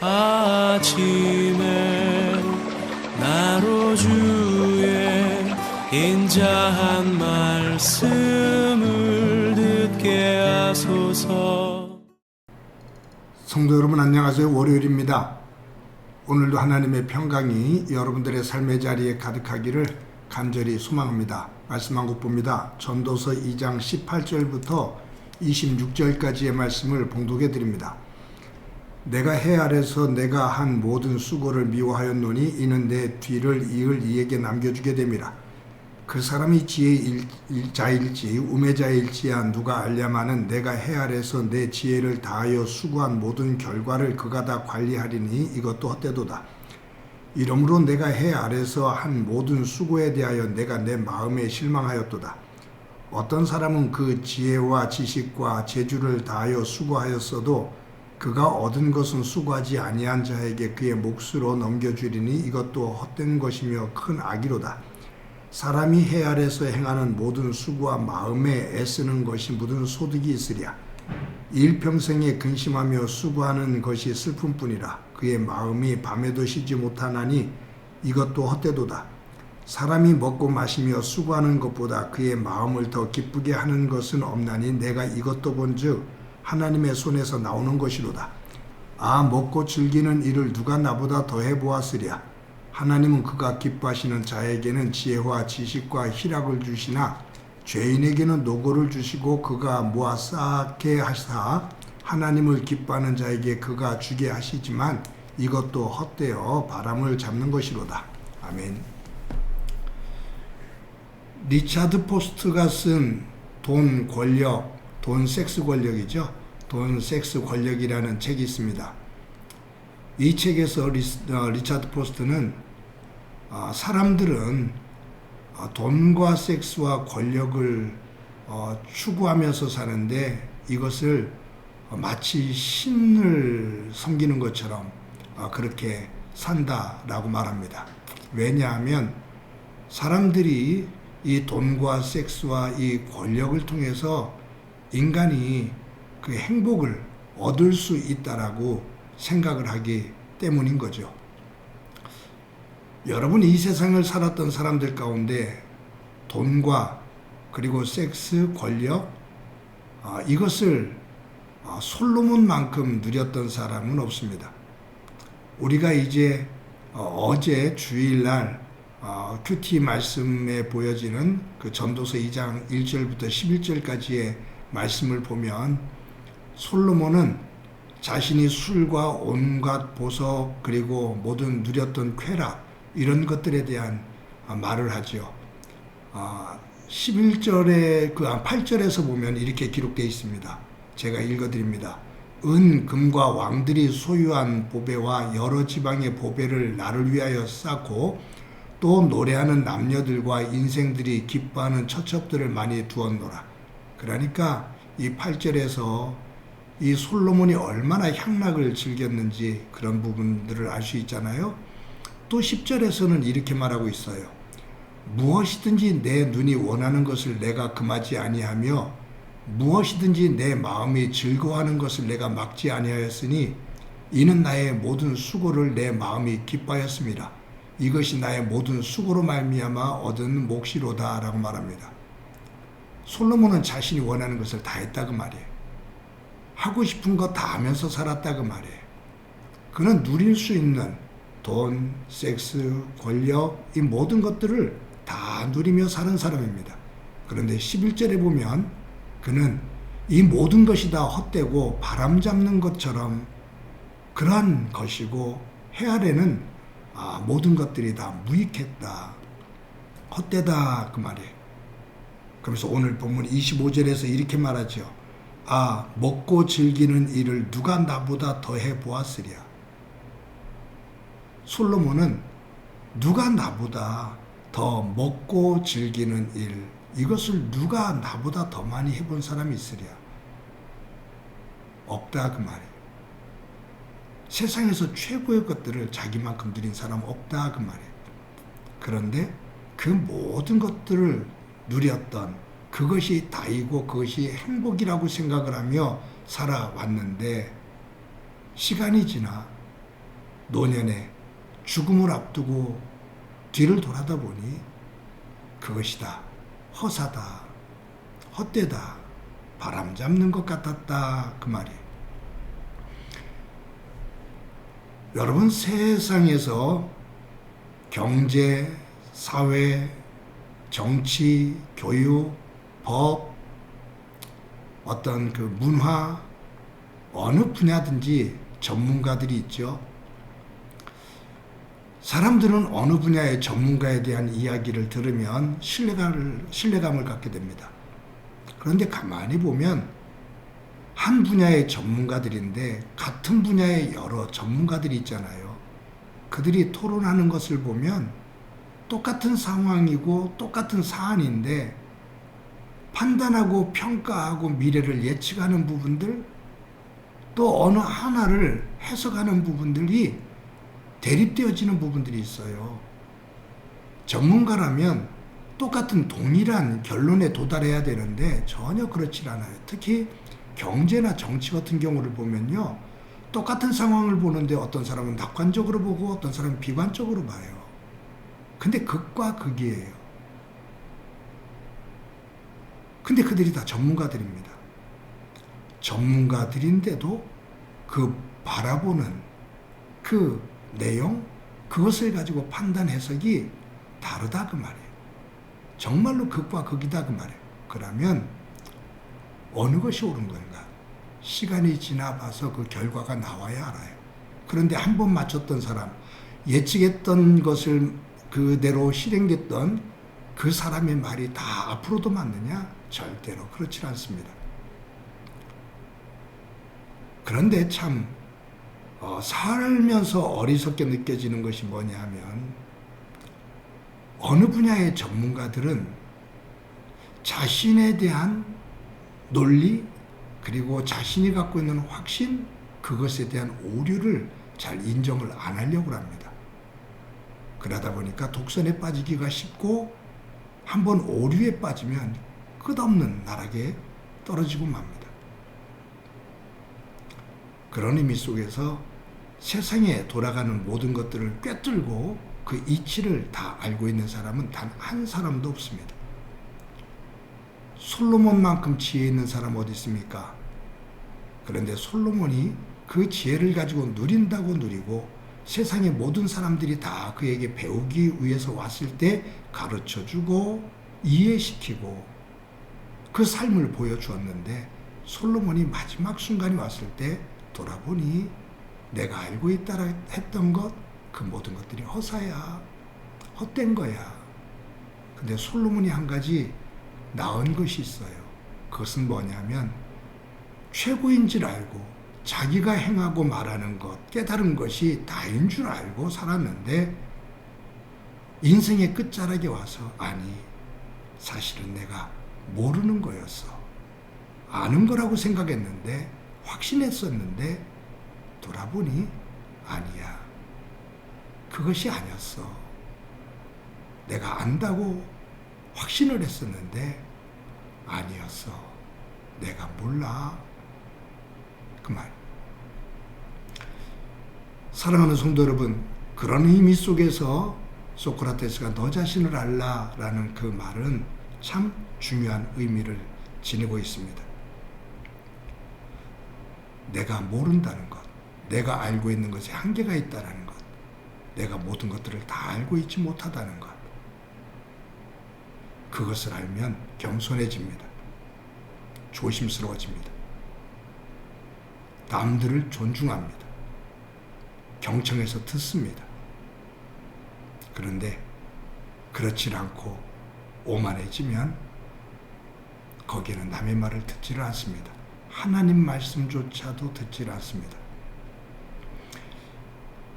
아침에 나로 주의 인자한 말씀을 듣게 하소서 성도 여러분 안녕하세요. 월요일입니다. 오늘도 하나님의 평강이 여러분들의 삶의 자리에 가득하기를 간절히 소망합니다. 말씀 한곳 봅니다. 전도서 2장 18절부터 26절까지의 말씀을 봉독해 드립니다. 내가 해 아래서 내가 한 모든 수고를 미워하였노니 이는 내 뒤를 이을 이에게 남겨주게 됨이라. 그 사람이 지혜자일지 우매자일지야 누가 알랴마는 내가 해 아래서 내 지혜를 다하여 수고한 모든 결과를 그가 다 관리하리니 이것도 헛되도다. 이러므로 내가 해 아래서 한 모든 수고에 대하여 내가 내 마음에 실망하였도다. 어떤 사람은 그 지혜와 지식과 재주를 다하여 수고하였어도 그가 얻은 것은 수고하지 아니한 자에게 그의 몫으로 넘겨주리니 이것도 헛된 것이며 큰 악이로다. 사람이 해 아래서 행하는 모든 수고와 마음에 애쓰는 것이 묻은 소득이 있으랴. 일평생에 근심하며 수고하는 것이 슬픔뿐이라. 그의 마음이 밤에도 쉬지 못하나니 이것도 헛되도다. 사람이 먹고 마시며 수고하는 것보다 그의 마음을 더 기쁘게 하는 것은 없나니 내가 이것도 본즉 하나님의 손에서 나오는 것이로다. 아 먹고 즐기는 일을 누가 나보다 더해 보았으랴. 하나님은 그가 기뻐하시는 자에게는 지혜와 지식과 희락을 주시나 죄인에게는 노고를 주시고 그가 모아 쌓게 하사 하나님을 기뻐하는 자에게 그가 주게 하시지만 이것도 헛되어 바람을 잡는 것이로다. 아멘. 리차드 포스트가 쓴 돈 권력, 돈 섹스 권력이죠. 돈 섹스 권력이라는 책이 있습니다. 이 책에서 리, 어, 리차드 포스트는 어, 사람들은 어, 돈과 섹스와 권력을 어, 추구하면서 사는데 이것을 어, 마치 신을 섬기는 것처럼 어, 그렇게 산다라고 말합니다. 왜냐하면 사람들이 이 돈과 섹스와 이 권력을 통해서 인간이 그 행복을 얻을 수 있다라고 생각을 하기 때문인 거죠. 여러분 이 세상을 살았던 사람들 가운데 돈과 그리고 섹스, 권력 아, 이것을 아, 솔로몬만큼 누렸던 사람은 없습니다. 우리가 이제 어, 제 주일날 어, 큐티 말씀에 보여지는 그 전도서 2장 1절부터 11절까지의 말씀을 보면 솔로몬은 자신이 술과 온갖 보석 그리고 모든 누렸던 쾌락 이런 것들에 대한 아, 말을 하죠. 11절에 그 8절에서 아, 보면 이렇게 기록되어 있습니다. 제가 읽어드립니다. 은, 금과 왕들이 소유한 보배와 여러 지방의 보배를 나를 위하여 쌓고 또 노래하는 남녀들과 인생들이 기뻐하는 처첩들을 많이 두었노라. 그러니까 이 8절에서 이 솔로몬이 얼마나 향락을 즐겼는지 그런 부분들을 알 수 있잖아요. 또 10절에서는 이렇게 말하고 있어요. 무엇이든지 내 눈이 원하는 것을 내가 금하지 아니하며 무엇이든지 내 마음이 즐거워하는 것을 내가 막지 아니하였으니 이는 나의 모든 수고를 내 마음이 기뻐하였습니다. 이것이 나의 모든 수고로 말미암아 얻은 몫이로다라고 말합니다. 솔로몬은 자신이 원하는 것을 다 했다 그 말이에요. 하고 싶은 거 다 하면서 살았다 그 말이에요. 그는 누릴 수 있는 돈, 섹스, 권력 이 모든 것들을 다 누리며 사는 사람입니다. 그런데 11절에 보면 그는 이 모든 것이 다 헛되고 바람 잡는 것처럼 그러한 것이고 해 아래는 아, 모든 것들이 다 무익했다. 헛되다 그 말이에요. 그래서 오늘 본문 25절에서 이렇게 말하죠. 아, 먹고 즐기는 일을 누가 나보다 더해 보았으랴. 솔로몬은 누가 나보다 더 먹고 즐기는 일, 이것을 누가 나보다 더 많이 해본 사람이 있으랴? 없다 그 말이에요. 세상에서 최고의 것들을 자기만큼 누린 사람 없다 그 말이에요. 그런데 그 모든 것들을 누렸던 그것이 다이고 그것이 행복이라고 생각을 하며 살아왔는데 시간이 지나 노년에 죽음을 앞두고 뒤를 돌아다 보니 그것이다. 허사다. 헛되다. 바람 잡는 것 같았다. 그 말이에요. 여러분 세상에서 경제, 사회, 정치, 교육, 법, 어떤 그 문화, 어느 분야든지 전문가들이 있죠. 사람들은 어느 분야의 전문가에 대한 이야기를 들으면 신뢰감을, 신뢰감을 갖게 됩니다. 그런데 가만히 보면 한 분야의 전문가들인데 같은 분야의 여러 전문가들이 있잖아요. 그들이 토론하는 것을 보면 똑같은 상황이고 똑같은 사안인데 판단하고 평가하고 미래를 예측하는 부분들 또 어느 하나를 해석하는 부분들이 대립되어지는 부분들이 있어요. 전문가라면 똑같은 동일한 결론에 도달해야 되는데 전혀 그렇지 않아요. 특히 경제나 정치 같은 경우를 보면요. 똑같은 상황을 보는데 어떤 사람은 낙관적으로 보고 어떤 사람은 비관적으로 봐요. 근데 극과 극이에요. 근데 그들이 다 전문가들입니다. 전문가들인데도 그 바라보는 그 내용, 그것을 가지고 판단 해석이 다르다 그 말이에요. 정말로 극과 극이다 그 말이에요. 그러면 어느 것이 옳은 건가? 시간이 지나봐서 그 결과가 나와야 알아요. 그런데 한 번 맞췄던 사람, 예측했던 것을 그대로 실행됐던 그 사람의 말이 다 앞으로도 맞느냐? 절대로 그렇지 않습니다. 그런데 참 어, 살면서 어리석게 느껴지는 것이 뭐냐 하면 어느 분야의 전문가들은 자신에 대한 논리 그리고 자신이 갖고 있는 확신 그것에 대한 오류를 잘 인정을 안 하려고 합니다. 그러다 보니까 독선에 빠지기가 쉽고 한번 오류에 빠지면 끝없는 나락에 떨어지고 맙니다. 그런 의미 속에서 세상에 돌아가는 모든 것들을 꿰뚫고 그 이치를 다 알고 있는 사람은 단 한 사람도 없습니다. 솔로몬만큼 지혜 있는 사람 어디 있습니까? 그런데 솔로몬이 그 지혜를 가지고 누린다고 누리고 세상의 모든 사람들이 다 그에게 배우기 위해서 왔을 때 가르쳐 주고 이해시키고 그 삶을 보여주었는데 솔로몬이 마지막 순간이 왔을 때 돌아보니 내가 알고 있다라 했던 것 그 모든 것들이 허사야 헛된 거야. 근데 솔로몬이 한 가지 나은 것이 있어요. 그것은 뭐냐면 최고인 줄 알고 자기가 행하고 말하는 것 깨달은 것이 다인 줄 알고 살았는데 인생의 끝자락에 와서 아니 사실은 내가 모르는 거였어 아는 거라고 생각했는데 확신했었는데 돌아보니 아니야. 그것이 아니었어. 내가 안다고 확신을 했었는데 아니었어. 내가 몰라. 그 말. 사랑하는 성도 여러분, 그런 의미 속에서 소크라테스가 너 자신을 알라라는 그 말은 참 중요한 의미를 지니고 있습니다. 내가 모른다는 것, 내가 알고 있는 것에 한계가 있다는 것, 내가 모든 것들을 다 알고 있지 못하다는 것. 그것을 알면 겸손해집니다. 조심스러워집니다. 남들을 존중합니다. 경청해서 듣습니다. 그런데 그렇지 않고 오만해지면 거기에는 남의 말을 듣지를 않습니다. 하나님 말씀조차도 듣질 않습니다.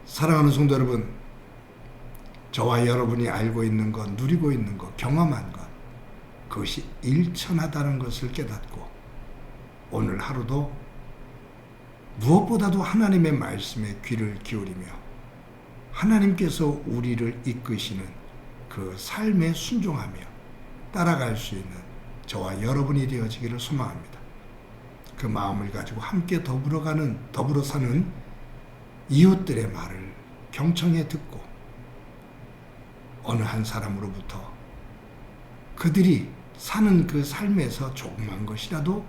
사랑하는 성도 여러분, 저와 여러분이 알고 있는 것, 누리고 있는 것, 경험한 것, 그것이 일천하다는 것을 깨닫고 오늘 하루도 무엇보다도 하나님의 말씀에 귀를 기울이며 하나님께서 우리를 이끄시는 그 삶에 순종하며 따라갈 수 있는 저와 여러분이 되어지기를 소망합니다. 그 마음을 가지고 함께 더불어가는 더불어 사는 이웃들의 말을 경청해 듣고 어느 한 사람으로부터 그들이 사는 그 삶에서 조그만 것이라도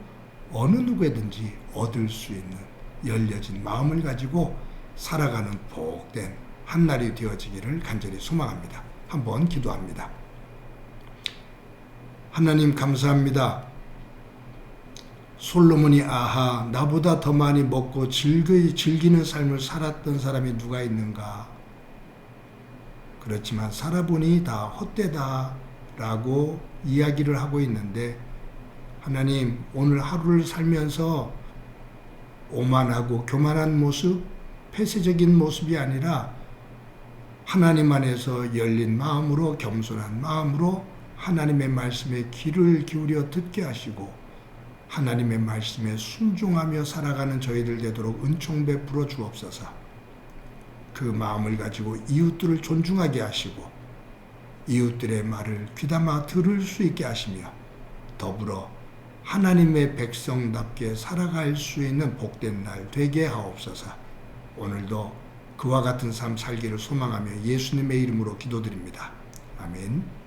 어느 누구에든지 얻을 수 있는 열려진 마음을 가지고 살아가는 복된 한날이 되어지기를 간절히 소망합니다. 한번 기도합니다. 하나님 감사합니다. 솔로몬이 아하 나보다 더 많이 먹고 즐거이 즐기는 삶을 살았던 사람이 누가 있는가? 그렇지만 살아보니 다 헛되다라고 이야기를 하고 있는데 하나님 오늘 하루를 살면서 오만하고 교만한 모습, 폐쇄적인 모습이 아니라 하나님 안에서 열린 마음으로 겸손한 마음으로 하나님의 말씀에 귀를 기울여 듣게 하시고 하나님의 말씀에 순종하며 살아가는 저희들 되도록 은총 베풀어 주옵소서. 그 마음을 가지고 이웃들을 존중하게 하시고 이웃들의 말을 귀담아 들을 수 있게 하시며 더불어 하나님의 백성답게 살아갈 수 있는 복된 날 되게 하옵소서. 오늘도 그와 같은 삶 살기를 소망하며 예수님의 이름으로 기도드립니다. 아멘.